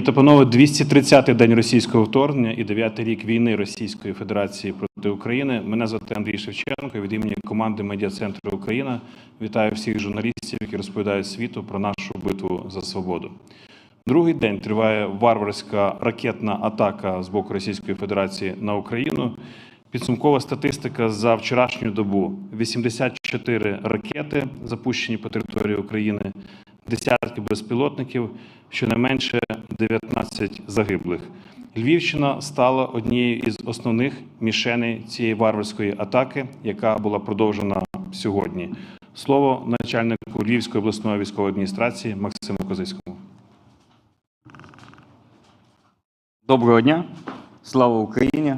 Ні, та панове, 230-й день російського вторгнення і 9-й рік війни Російської Федерації проти України. Мене звати Андрій Шевченко. Від імені команди Медіа Центру Україна вітаю всіх журналістів, які розповідають світу про нашу битву за свободу. Другий день триває варварська ракетна атака з боку Російської Федерації на Україну. Підсумкова статистика за вчорашню добу: 84 ракети запущені по території України, десятки безпілотників, щонайменше 19 загиблих. Львівщина стала однією із основних мішеней цієї варварської атаки, яка була продовжена сьогодні. Слово начальнику Львівської обласної військової адміністрації Максиму Козицькому. Доброго дня, слава Україні.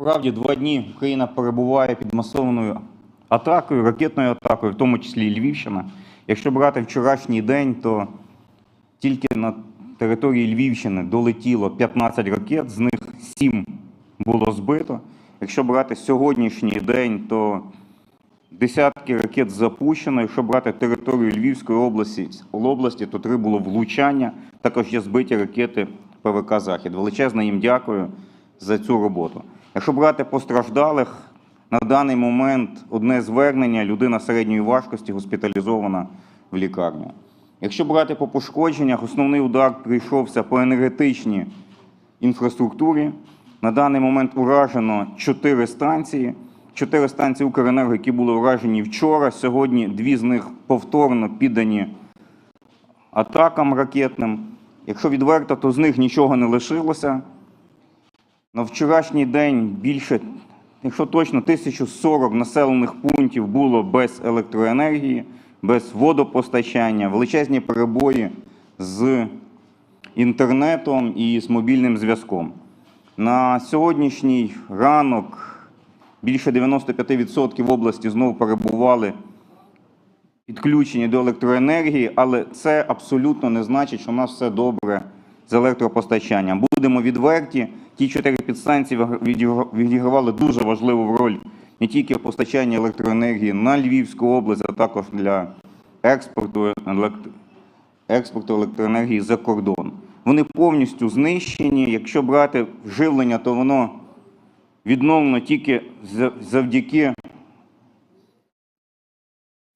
Справді, два дні Україна перебуває під масованою атакою, ракетною атакою, в тому числі і Львівщина. Якщо брати вчорашній день, то тільки на території Львівщини долетіло 15 ракет, з них 7 було збито. Якщо брати сьогоднішній день, то десятки ракет запущено. Якщо брати територію Львівської області, області, то три було влучання. Також є збиті ракети ПВК Захід. Величезно їм дякую за цю роботу. Якщо брати постраждалих, на даний момент одне звернення людина середньої важкості госпіталізована в лікарню. Якщо брати по пошкодженнях, основний удар прийшовся по енергетичній інфраструктурі. На даний момент уражено чотири станції. Чотири станції Укренерго, які були уражені вчора. Сьогодні дві з них повторно піддані атакам ракетним. Якщо відверто, то з них нічого не лишилося. На вчорашній день більше, якщо точно, 1040 населених пунктів було без електроенергії, без водопостачання, величезні перебої з інтернетом і з мобільним зв'язком. На сьогоднішній ранок більше 95% в області знову перебували підключені до електроенергії, але це абсолютно не значить, що у нас все добре з електропостачанням. Будемо відверті, ті чотири підстанції відігравали дуже важливу роль не тільки в постачанні електроенергії на Львівську область, а також для експорту, експорту електроенергії за кордон. Вони повністю знищені. Якщо брати живлення, то воно відновлено тільки завдяки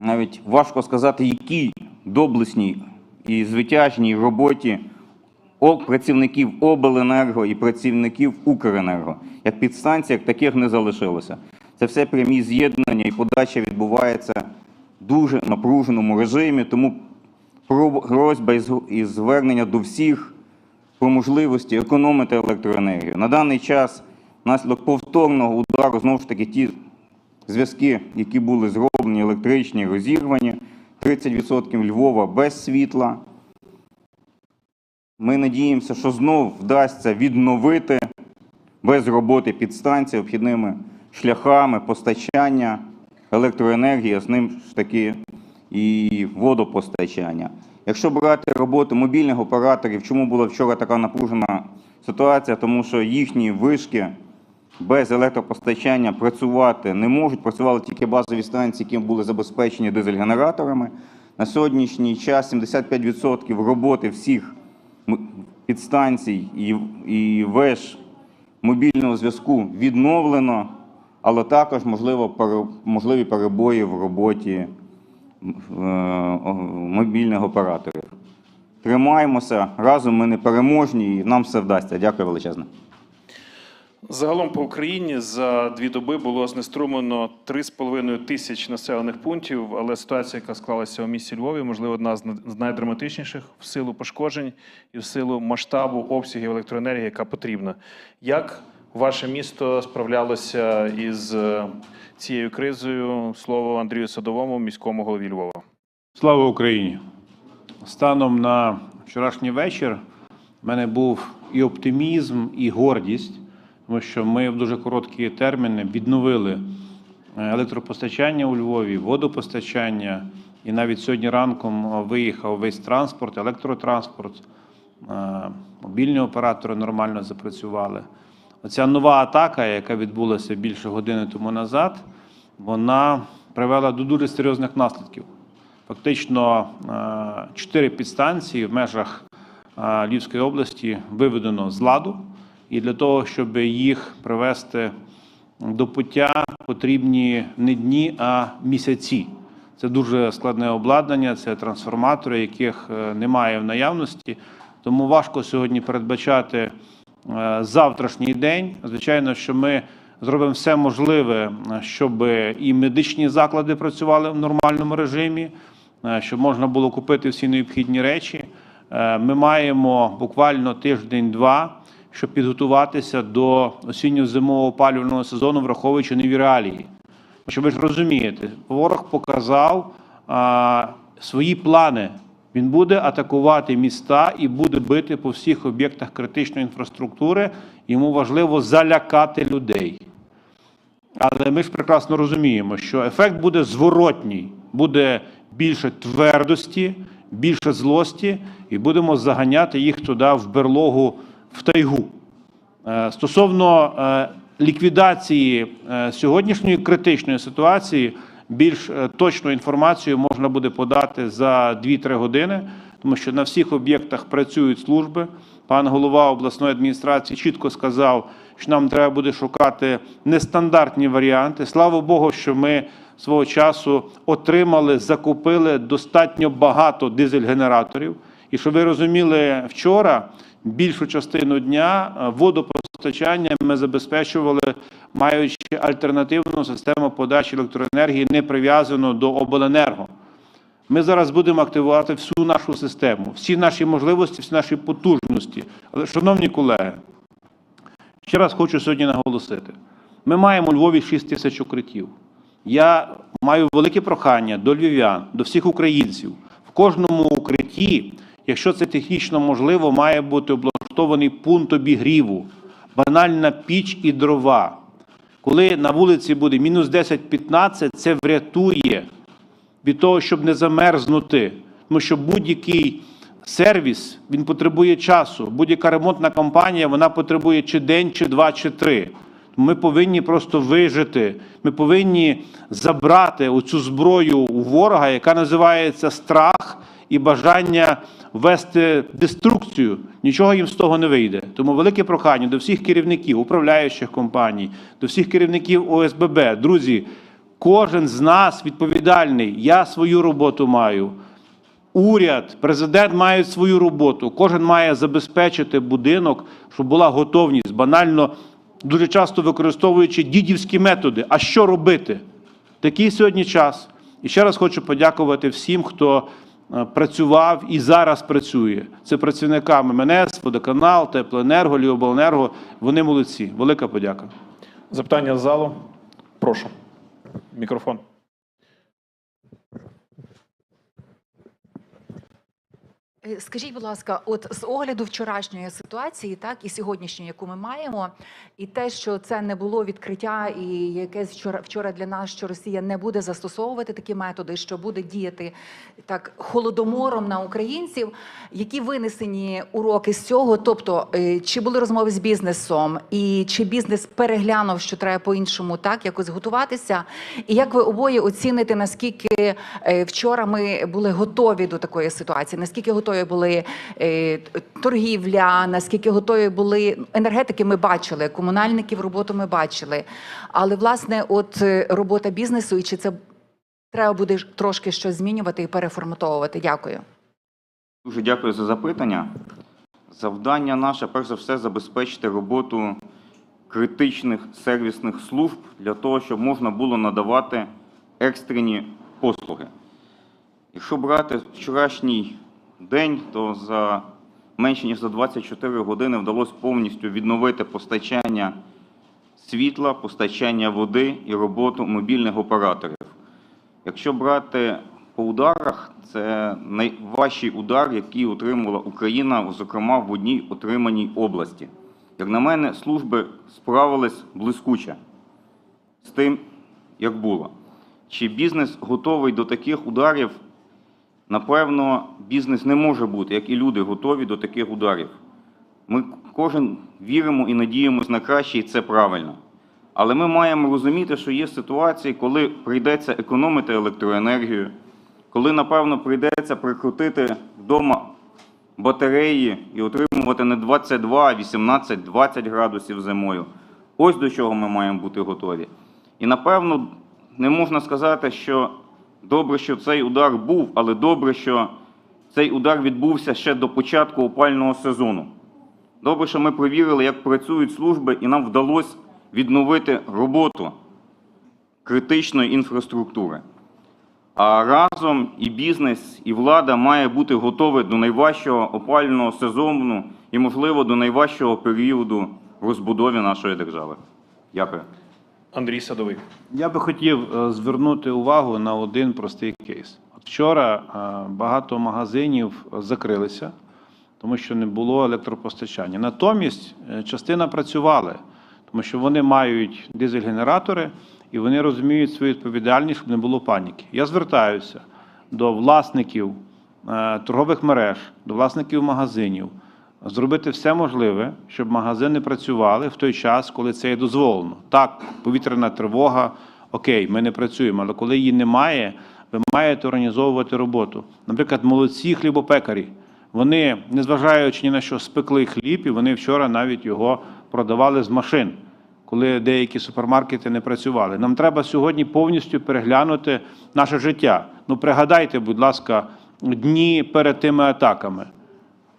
навіть важко сказати, якій доблесній і звитяжній роботі працівників обленерго і працівників Укренерго. Як підстанцій, як таких не залишилося. Це все прямі з'єднання і подача відбувається в дуже напруженому режимі, тому просьба і звернення до всіх про можливості економити електроенергію. На даний час, внаслідок повторного удару, знову ж таки, ті зв'язки, які були зроблені, електричні, розірвані, 30% Львова без світла. Ми надіємося, що знов вдасться відновити без роботи підстанції обхідними шляхами постачання електроенергії, а з ним ж таки і водопостачання. Якщо брати роботу мобільних операторів, чому була вчора така напружена ситуація? Тому що їхні вишки без електропостачання працювати не можуть. Працювали тільки базові станції, які були забезпечені дизель-генераторами. На сьогоднішній час 75% роботи всіх підстанцій і, веж мобільного зв'язку відновлено, але також можливо, можливі перебої в роботі е, мобільних операторів. Тримаємося, разом ми не переможні і нам все вдасться. Дякую величезно. Загалом по Україні за дві доби було знеструмлено 3,5 тисяч населених пунктів, але ситуація, яка склалася у місті Львові, можливо, одна з найдраматичніших в силу пошкоджень і в силу масштабу обсягів електроенергії, яка потрібна. Як ваше місто справлялося із е, цією кризою? Слово Андрію Садовому, міському голові Львова. Слава Україні! Станом на вчорашній вечір в мене був і оптимізм, і гордість, тому що ми в дуже короткі терміни відновили е, електропостачання у Львові, водопостачання, і навіть сьогодні ранком е, виїхав весь транспорт, електротранспорт, е, мобільні оператори нормально запрацювали. Оця нова атака, яка відбулася більше години тому назад, вона привела до дуже серйозних наслідків. Фактично чотири підстанції в межах Львівської області виведено з ладу, і для того, щоб їх привести до пуття, потрібні не дні, а місяці. Це дуже складне обладнання, це трансформатори, яких е, немає в наявності. Тому важко сьогодні передбачати е, завтрашній день. Звичайно, що ми зробимо все можливе, е, щоб і медичні заклади працювали в нормальному режимі, щоб можна було купити всі необхідні речі. Ми маємо буквально тиждень-два, щоб підготуватися до осінньо-зимового опалювального сезону, враховуючи нові реалії. Що ви ж розумієте, ворог показав а, свої плани. Він буде атакувати міста і буде бити по всіх об'єктах критичної інфраструктури. Йому важливо залякати людей. Але ми ж прекрасно розуміємо, що ефект буде зворотній, буде більше твердості, більше злості, і будемо заганяти їх туди в берлогу в тайгу. Е, Стосовно е, ліквідації е, сьогоднішньої критичної ситуації, більш точну інформацію можна буде подати за 2-3 години, тому що на всіх об'єктах працюють служби. Пан голова обласної адміністрації чітко сказав, що нам треба буде шукати нестандартні варіанти. Слава Богу, що ми свого часу отримали, закупили достатньо багато дизель-генераторів. І щоб ви розуміли, вчора більшу частину дня е, водопостачання ми забезпечували, маючи альтернативну систему подачі електроенергії, не прив'язану до обленерго. Ми зараз будемо активувати всю нашу систему, всі наші можливості, всі наші потужності. Але, шановні колеги, ще раз хочу сьогодні наголосити: ми маємо у Львові 6 тисяч укриттів. Я маю велике прохання до львів'ян, до всіх українців. В кожному укритті, якщо це технічно можливо, має бути облаштований пункт обігріву, банальна піч і дрова. Коли на вулиці буде мінус 10-15, це врятує від того, щоб не замерзнути. Тому що будь-який сервіс він потребує часу. Будь-яка ремонтна компанія вона потребує чи день, чи два, чи три. Ми повинні просто вижити. Ми повинні забрати оцю зброю у ворога, яка називається страх і бажання ввести деструкцію. Нічого їм з того не вийде. Тому велике прохання до всіх керівників, управляючих компаній, до всіх керівників ОСББ. Друзі, кожен з нас відповідальний. Я свою роботу маю. Уряд, президент мають свою роботу. Кожен має забезпечити будинок, щоб була готовність, банально дуже часто використовуючи дідівські методи. А що робити? Такий сьогодні час. І ще раз хочу подякувати всім, хто працював і зараз працює. Це працівниками МНС, Водоканал, Теплоенерго, Ліобленерго. Вони молодці. Велика подяка. Запитання з залу. Прошу. Мікрофон. Скажіть, будь ласка, от з огляду вчорашньої ситуації, так і сьогоднішньої, яку ми маємо, і те, що це не було відкриття, і якесь вчора вчора для нас, що Росія не буде застосовувати такі методи, що буде діяти так холодомором на українців. Які винесені уроки з цього? Тобто, е, чи були розмови з бізнесом, і чи бізнес переглянув, що треба по-іншому так якось готуватися? І як ви обоє оціните, наскільки е, вчора ми були готові до такої ситуації? Наскільки готові були е, торгівля? Наскільки готові були енергетики? Ми бачили, комунальників роботу ми бачили. Але власне, от е, робота бізнесу, і чи це треба буде трошки щось змінювати і переформатовувати? Дякую. Дуже дякую за запитання. Завдання наше, перш за все, забезпечити роботу критичних сервісних служб для того, щоб можна було надавати екстрені послуги. Якщо брати вчорашній день, то за менше ніж за 24 години вдалося повністю відновити постачання світла, постачання води і роботу мобільних операторів. Якщо брати по ударах, це найважчий удар, який отримувала Україна, зокрема в одній отриманій області. Як на мене, служби справились блискуче з тим, як було. Чи бізнес готовий до таких ударів? Напевно, бізнес не може бути, як і люди, готові до таких ударів. Ми кожен віримо і надіємося на краще, і це правильно. Але ми маємо розуміти, що є ситуації, коли прийдеться економити електроенергію, коли, напевно, прийдеться прикрутити вдома батареї і отримувати не 22, а 18, 20 градусів зимою. Ось до чого ми маємо бути готові. І напевно не можна сказати, що добре, що цей удар був, але добре, що цей удар відбувся ще до початку опального сезону. Добре, що ми провірили, як працюють служби, і нам вдалося відновити роботу критичної інфраструктури. А разом і бізнес, і влада має бути готові до найважчого опалювального сезону і, можливо, до найважчого періоду розбудові нашої держави. Дякую. Андрій Садовий. Я би хотів е, звернути увагу на один простий кейс. Вчора е, багато магазинів закрилися, тому що не було електропостачання. Натомість е, частина працювали, тому що вони мають дизель-генератори і вони розуміють свою відповідальність, щоб не було паніки. Я звертаюся до власників е, торгових мереж, до власників магазинів зробити все можливе, щоб магазини працювали в той час, коли це є дозволено. Так, повітряна тривога, окей, ми не працюємо, але коли її немає, ви маєте організовувати роботу. Наприклад, молодці хлібопекарі. Вони, незважаючи ні на що, спекли хліб, і вони вчора навіть його продавали з машин, коли деякі супермаркети не працювали. Нам треба сьогодні повністю переглянути наше життя. Ну, пригадайте, будь ласка, дні перед тими атаками.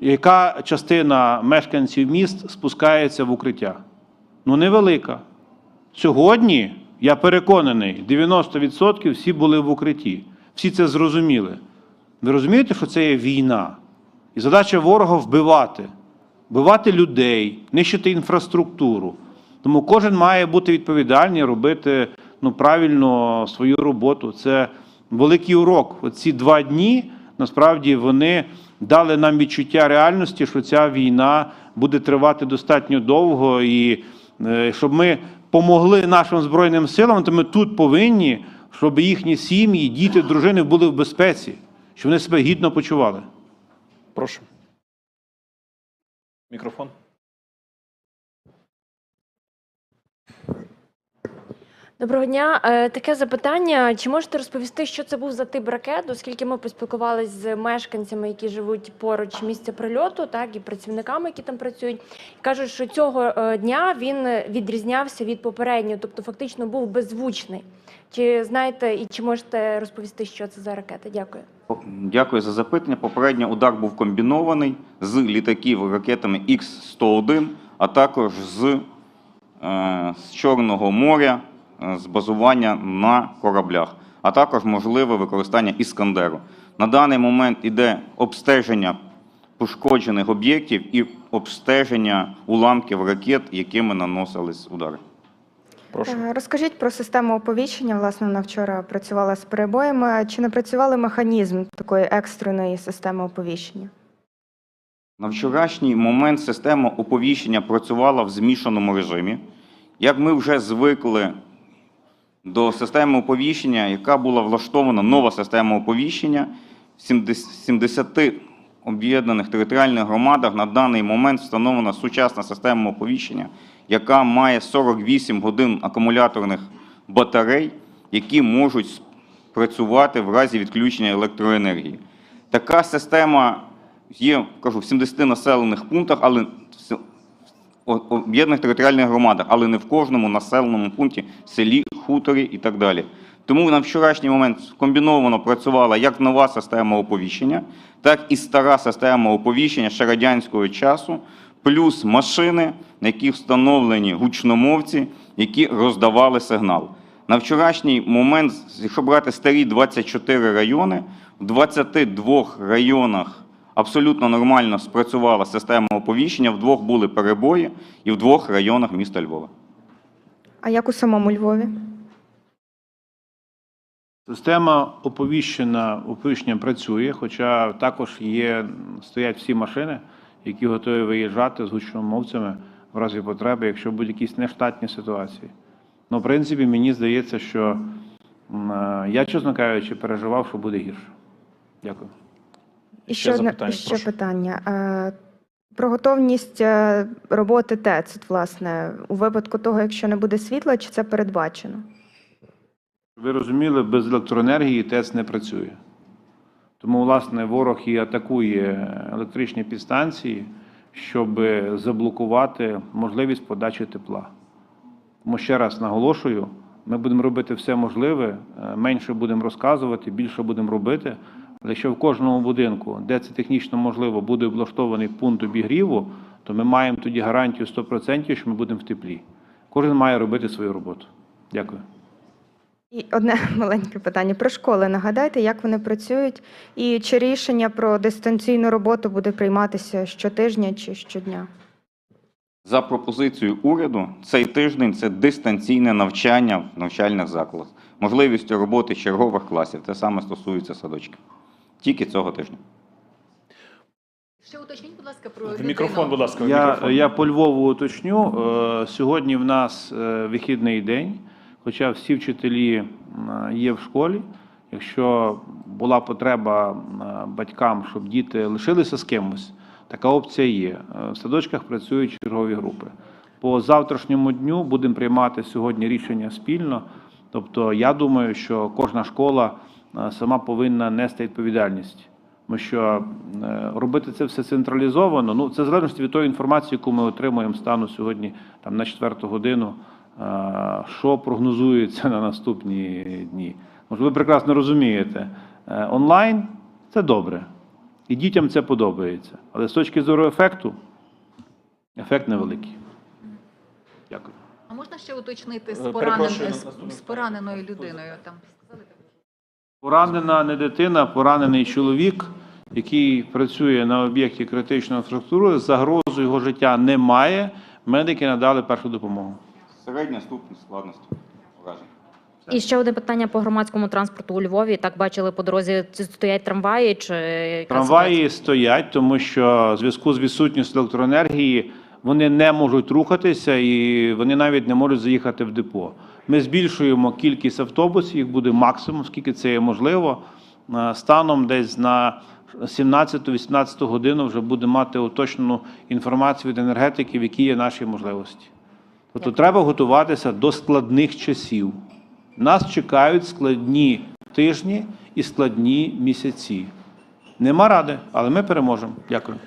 Яка частина мешканців міст спускається в укриття? Ну, невелика. Сьогодні, я переконаний, 90% всі були в укритті. Всі це зрозуміли. Ви розумієте, що це є війна? І задача ворога вбивати, вбивати людей, нищити інфраструктуру. Тому кожен має бути відповідальний, робити ну, правильно свою роботу. Це великий урок. Оці два дні насправді вони дали нам відчуття реальності, що ця війна буде тривати достатньо довго, і е, щоб ми помогли нашим збройним силам, то ми тут повинні, щоб їхні сім'ї, діти, дружини були в безпеці, щоб вони себе гідно почували. Прошу. Мікрофон. Доброго дня. Е, Таке запитання. Чи можете розповісти, що це був за тип ракет, оскільки ми поспілкувалися з мешканцями, які живуть поруч місця прильоту, так і працівниками, які там працюють, кажуть, що цього е, дня він відрізнявся від попереднього, тобто фактично був беззвучний. Чи знаєте і чи можете розповісти, що це за ракети? Дякую. Дякую за запитання. Попередньо удар був комбінований з літаків ракетами Х-101, а також з, е, з Чорного моря, з базування на кораблях, а також можливе використання Іскандеру. На даний момент іде обстеження пошкоджених об'єктів і обстеження уламків ракет, якими наносились удари. Прошу. Е, Розкажіть про систему оповіщення. Власне, вона вчора працювала з перебоями. Чи не працювали механізм такої екстреної системи оповіщення? На вчорашній момент система оповіщення працювала в змішаному режимі. Як ми вже звикли до системи оповіщення, яка була влаштована нова система оповіщення в 70 70 об'єднаних територіальних громадах на даний момент встановлена сучасна система оповіщення, яка має 48 годин акумуляторних батарей, які можуть працювати в разі відключення електроенергії. Така система є, кажу, в 70 населених пунктах, але об'єднаних територіальних громадах, але не в кожному населеному пункті, селі, хуторі і так далі. Тому на вчорашній момент комбіновано працювала як нова система оповіщення, так і стара система оповіщення ще радянського часу, плюс машини, на яких встановлені гучномовці, які роздавали сигнал. На вчорашній момент, якщо брати старі 24 райони, в 22 районах абсолютно нормально спрацювала система оповіщення, в двох були перебої і в двох районах міста Львова. А як у самому Львові? Система оповіщена, оповіщення працює, хоча також є, стоять всі машини, які готові виїжджати з гучномовцями в разі потреби, якщо будуть якісь нештатні ситуації. Ну, в принципі, мені здається, що е, я, чесно кажучи, переживав, що буде гірше. Дякую. І Ще одне- запитання, ще прошу. питання. Е, Про готовність е, роботи ТЕЦ, от, власне, у випадку того, якщо не буде світла, чи це передбачено? Ви розуміли, без електроенергії ТЕЦ не працює. Тому, власне, ворог і атакує електричні підстанції, щоб заблокувати можливість подачі тепла. Тому ще раз наголошую, ми будемо робити все можливе, е, менше будемо розказувати, більше будемо робити. Але якщо в кожному будинку, де це технічно можливо, буде облаштований пункт обігріву, то ми маємо тоді гарантію 100%, що ми будемо в теплі. Кожен має робити свою роботу. Дякую. І одне маленьке питання про школи. Нагадайте, як вони працюють, і чи рішення про дистанційну роботу буде прийматися щотижня чи щодня? За пропозицією уряду, цей тиждень це дистанційне навчання в навчальних закладах. Можливістю роботи чергових класів. Те саме стосується садочків. Тільки цього тижня. Ще уточніть, будь ласка, про В людину. мікрофон, будь ласка, в Я, мікрофон. я по Львову уточню. Е, Сьогодні в нас е, вихідний день, хоча всі вчителі є в школі. Якщо була потреба батькам, щоб діти лишилися з кимось, така опція є. Е, В садочках працюють чергові групи. По завтрашньому дню будемо приймати сьогодні рішення спільно. Тобто, я думаю, що кожна школа сама повинна нести відповідальність. Тому що е, робити це все централізовано, ну це в залежності від тої інформації, яку ми отримуємо стану сьогодні, там на четверту годину, е, що прогнозується на наступні дні. Може, ви прекрасно розумієте, е, онлайн це добре, і дітям це подобається. Але з точки зору ефекту, ефект невеликий. Дякую. А можна ще уточнити з, Е, поранен... з, з пораненою людиною? Там Поранена не дитина, поранений чоловік, який працює на об'єкті критичної інфраструктури. Загрозу його життя немає. Медики надали першу допомогу. Середня ступінь складності уражень. І ще одне питання по громадському транспорту у Львові. Так бачили по дорозі, стоять трамваї чи Трамваї стоять, тому що в зв'язку з відсутністю електроенергії вони не можуть рухатися і вони навіть не можуть заїхати в депо. Ми збільшуємо кількість автобусів, їх буде максимум, скільки це є можливо. Е, Станом десь на 17-18 годину вже буде мати уточнену інформацію від енергетиків, які є наші можливості. Тобто треба готуватися до складних часів. Нас чекають складні тижні і складні місяці. Нема ради, але ми переможемо. Дякую.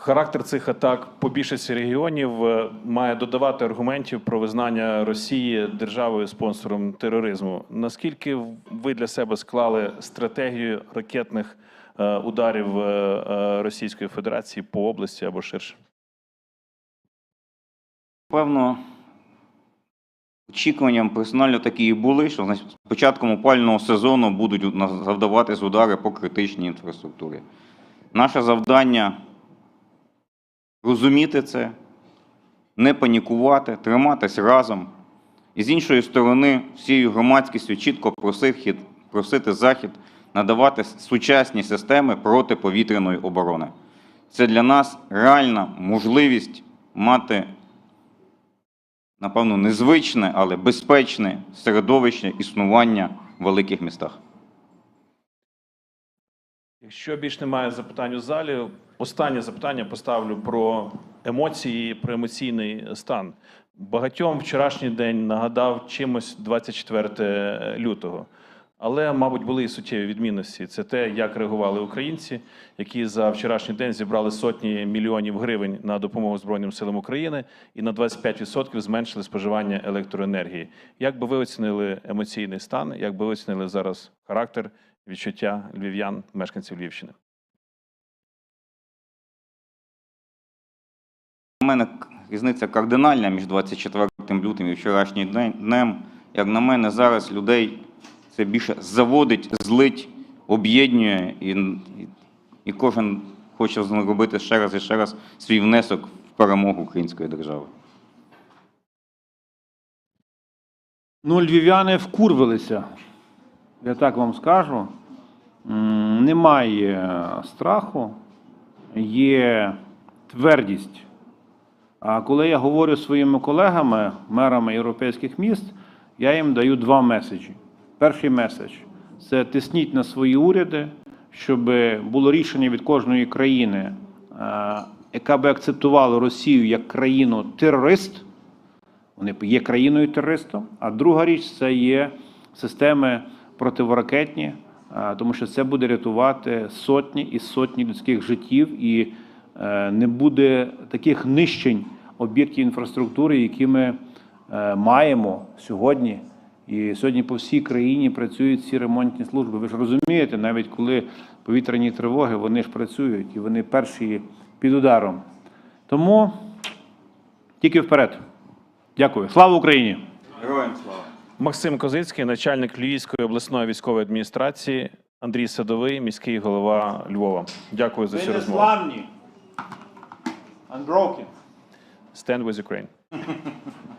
Характер цих атак по більшості регіонів е, має додавати аргументів про визнання Росії державою спонсором тероризму. Наскільки ви для себе склали стратегію ракетних е, ударів е, Російської Федерації по області або ширше? Певно, очікуванням персонально такі і були, що з початком опального сезону будуть завдаватись удари по критичній інфраструктурі. Наше завдання розуміти це, не панікувати, триматись разом. І з іншої сторони, всією громадськістю чітко просити, просити Захід надавати сучасні системи протиповітряної оборони. Це для нас реальна можливість мати напевно, незвичне, але безпечне середовище існування в великих містах. Якщо більш немає запитань у залі, останнє запитання поставлю про емоції, про емоційний стан. Багатьом вчорашній день нагадав чимось 24 лютого. Але, мабуть, були і суттєві відмінності. Це те, як реагували українці, які за вчорашній день зібрали сотні мільйонів гривень на допомогу Збройним силам України і на 25% зменшили споживання електроенергії. Як би ви оцінили емоційний стан? Як би ви оцінили зараз характер, відчуття львів'ян, мешканців Львівщини? У мене різниця кардинальна між 24 лютим і вчорашнім днем. Як на мене, зараз людей це більше заводить, злить, об'єднує, і, і, і кожен хоче зробити ще раз і ще раз свій внесок в перемогу української держави. Ну, львів'яни вкурвилися. Я так вам скажу. Немає страху, є твердість. А коли я говорю своїми колегами, мерами європейських міст, я їм даю два меседжі. Перший меседж це тисніть на свої уряди, щоб було рішення від кожної країни, е, яка би акцептувала Росію як країну терорист. Вони є країною терористом. А друга річ це є системи противоракетні, тому що це буде рятувати сотні і сотні людських життів, і е, не буде таких нищень об'єктів інфраструктури, які ми е, маємо сьогодні. І сьогодні по всій країні працюють ці ремонтні служби. Ви ж розумієте, навіть коли повітряні тривоги, вони ж працюють і вони перші під ударом. Тому тільки вперед. Дякую. Слава Україні! Героям слава! Максим Козицький, начальник Львівської обласної військової адміністрації, Андрій Садовий, міський голова Львова. Дякую за цю розмову. Unbroken! Stand with Ukraine.